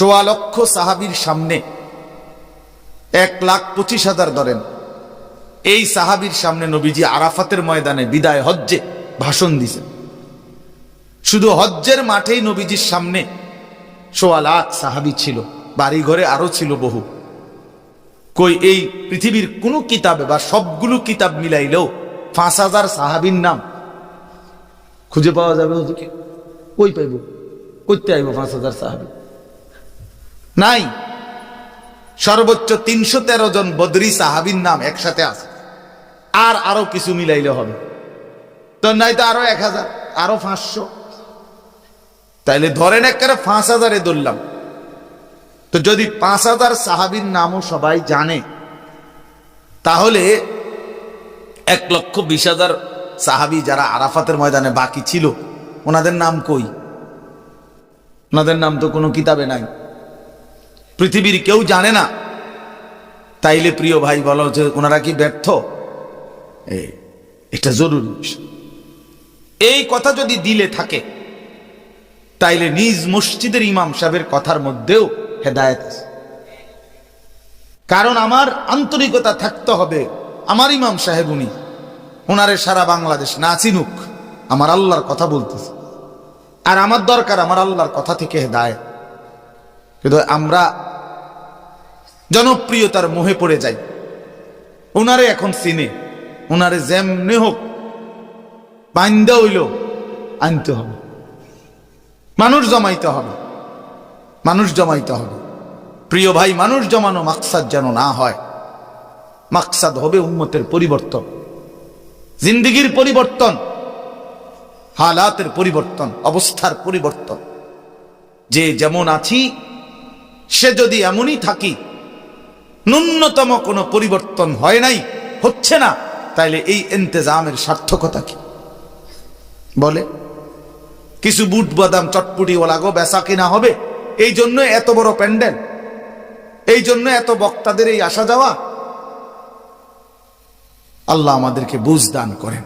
সোয়া লক্ষ সাহাবির সামনে এক লাখ পঁচিশ হাজার ধরেন। এই সাহাবির সামনে নবীজি আরাফাতের ময়দানে বিদায় হজ্জে ভাষণ দিছেন। শুধু হজ্জের মাঠেই নবীজির সামনে সোয়া লাখ সাহাবি ছিল বাড়ি ঘরে আরও ছিল বহু। কই এই পৃথিবীর কোন কিতাবে বা সবগুলো কিতাব মিলাইলেও পাঁচ হাজার সাহাবির নাম খুঁজে পাওয়া যাবে হুজুরকে কই পাইব? করতে আইব পাঁচ হাজার সাহাবি? নাই। সর্বোচ্চ তিনশো তেরো জন বদরি সাহাবির নাম একসাথে আছে। আর আরও কিছু মিলাইলে হবে। তো নাই তো আরও এক হাজার, আরও পাঁচশো। তাইলে ধরেন একেবারে পাঁচ হাজারে ধরলাম। তো যদি পাঁচ হাজার সাহাবির নামও সবাই জানে, তাহলে এক লক্ষ বিশ হাজার সাহাবি যারা আরাফাতের ময়দানে বাকি ছিল, ওনাদের নাম কই? ওনাদের নাম তো কোনো কিতাবে নাই। পৃথিবীর কেউ জানে না। তাইলে প্রিয় ভাই বলো যে ওনারা কি ব্যর্থ? এটা জরুরি। এই কথা যদি দিলে থাকে, তাইলে নিজ মসজিদের ইমাম সাহেবের কথার মধ্যেও হেদায়ত আছে। কারণ আমার আন্তরিকতা থাকতে হবে আমার ইমাম সাহেব উনি। ওনারে সারা বাংলাদেশ না চিনুক, আমার আল্লাহর কথা বলতেছে। আর আমার দরকার আমার আল্লাহর কথা থেকে হেদায়ত। কিন্তু আমরা জনপ্রিয়তার মোহে পড়ে যাই ওনারে এখন চিনে। ওনারে যেমনি হোক বান্দা হইল, আনতে হবে। মানুষ জমাইতে হবে। মানুষ জমাইতে হবে। প্রিয় ভাই, মানুষ জমানো মাকসাদ যেন না হয়। মাকসাদ হবে উন্মতের পরিবর্তন। জিন্দিগির পরিবর্তন, হালাতের পরিবর্তন, অবস্থার পরিবর্তন। যে যেমন আছি, সে যদি এমনই থাকি ন্যূনতম কোনো পরিবর্তন হয় নাই, হচ্ছে না, তাইলে এই এন্তেজামের সার্থকতা কি? বলে, কিছু বুট বাদাম চটপুটি ওলাগো বেচা কিনা হবে? এই জন্য এত বড় প্যান্ডেল, এই জন্য এত বক্তাদের এই আসা যাওয়া। আল্লাহ আমাদেরকে বুঝ দান করেন।